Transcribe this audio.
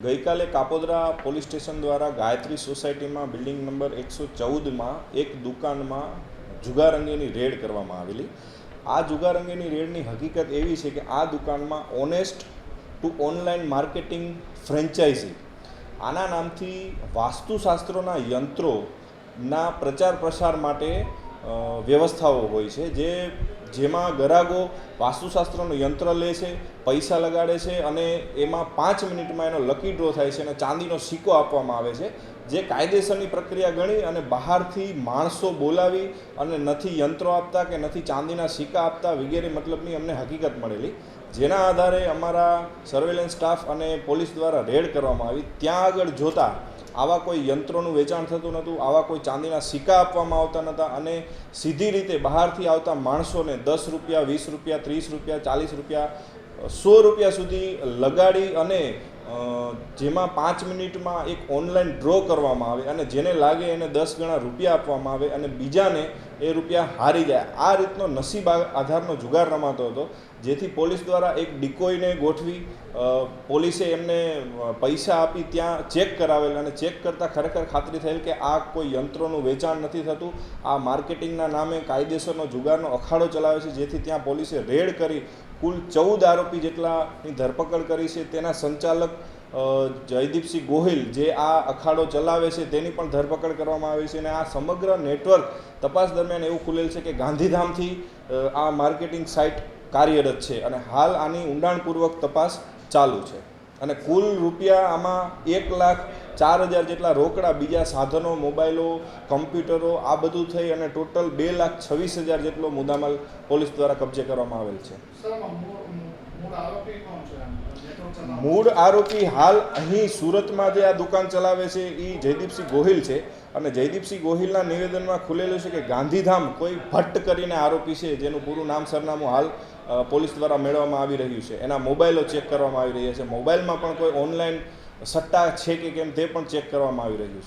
ગઈકાલે Kapodra police station દ્વારા ગાયત્રી સોસાયટીમાં બિલ્ડિંગ નંબર એકસો ચૌદમાં એક દુકાનમાં જુગાર અંગેની રેડ કરવામાં આવેલી. આ જુગાર અંગેની રેડની હકીકત એવી છે કે આ દુકાનમાં honest to online marketing franchise આના નામથી વાસ્તુશાસ્ત્રોના યંત્રોના પ્રચાર પ્રસાર માટે વ્યવસ્થાઓ હોય છે જે, જેમાં ગરાગો વાસ્તુશાસ્ત્રનું યંત્ર લે છે, પૈસા લગાડે છે અને એમાં પાંચ મિનિટમાં એનો લકી ડ્રો થાય છે અને ચાંદીનો સિક્કો આપવામાં આવે છે, જે કાયદેસરની પ્રક્રિયા ગણી અને બહારથી માણસો બોલાવી અને નથી યંત્રો આપતા કે નથી ચાંદીના સિક્કા આપતા વગેરે મતલબની અમને હકીકત મળેલી. જેના આધારે અમારા સર્વેલન્સ સ્ટાફ અને પોલીસ દ્વારા રેડ કરવામાં આવી. ત્યાં આગળ જોતા આવા કોઈ યંત્રોનું વેચાણ થતું નહોતું, આવા કોઈ ચાંદીના સિક્કા આપવામાં આવતા નહોતા અને સીધી રીતે બહારથી આવતા માણસોને દસ રૂપિયા, વીસ રૂપિયા, ત્રીસ રૂપિયા, ચાલીસ રૂપિયા સો રૂપિયા સુધી લગાડી અને જેમાં પાંચ મિનિટમાં એક ઓનલાઈન ડ્રો કરવામાં આવે અને જેને લાગે એને દસ ગણા રૂપિયા આપવામાં આવે અને બીજાને એ રૂપિયા હારી જાય. આ રીતનો નસીબ આધારનો જુગાર રમાતો હતો, જેથી પોલીસ દ્વારા એક ડિકોઈને ગોઠવી પોલીસે એમને પૈસા આપી ત્યાં ચેક કરાવેલ અને ચેક કરતાં ખરેખર ખાતરી થયેલ કે આ કોઈ યંત્રોનું વેચાણ નથી થતું. આ માર્કેટિંગના નામે કાયદેસરનો જુગારનો અખાડો ચલાવે છે, જેથી ત્યાં પોલીસે રેડ કરી, કુલ ચૌદ આરોપી જેટલાની ધરપકડ કરી છે. તેના સંચાલક જયદીપસિંહ ગોહિલ જે આ અખાડો ચલાવે છે તેની પણ ધરપકડ કરવામાં આવી છે અને આ સમગ્ર નેટવર્ક તપાસ દરમિયાન એવું ખુલેલ છે કે ગાંધીધામથી આ માર્કેટિંગ સાઇટ કાર્યરત છે અને હાલ આની ઊંડાણપૂર્વક તપાસ ચાલુ છે. અને કુલ રૂપિયા આમાં એક લાખ ચાર હજાર જેટલા રોકડા, બીજા સાધનો, મોબાઈલો, કમ્પ્યુટરો, આ બધું થઈ અને ટોટલ બે લાખ છવ્વીસ હજાર જેટલો મુદ્દામાલ પોલીસ દ્વારા કબજે કરવામાં આવેલ છે. મૂળ આરોપી હાલ અહીં સુરતમાં જે આ દુકાન ચલાવે છે એ જયદીપસિંહ ગોહિલ છે. અને જયદીપસિંહ ગોહિલના નિવેદનમાં ખુલેલું છે કે ગાંધીધામ કોઈ ભટ્ટ કરીને આરોપી છે, જેનું પૂરું નામ સરનામું હાલ પોલીસ દ્વારા મેળવવામાં આવી રહ્યું છે. એના મોબાઈલો ચેક કરવામાં આવી રહ્યા છે. મોબાઈલમાં પણ કોઈ ઓનલાઈન સટ્ટા છે કે કેમ તે પણ ચેક કરવામાં આવી રહ્યું છે.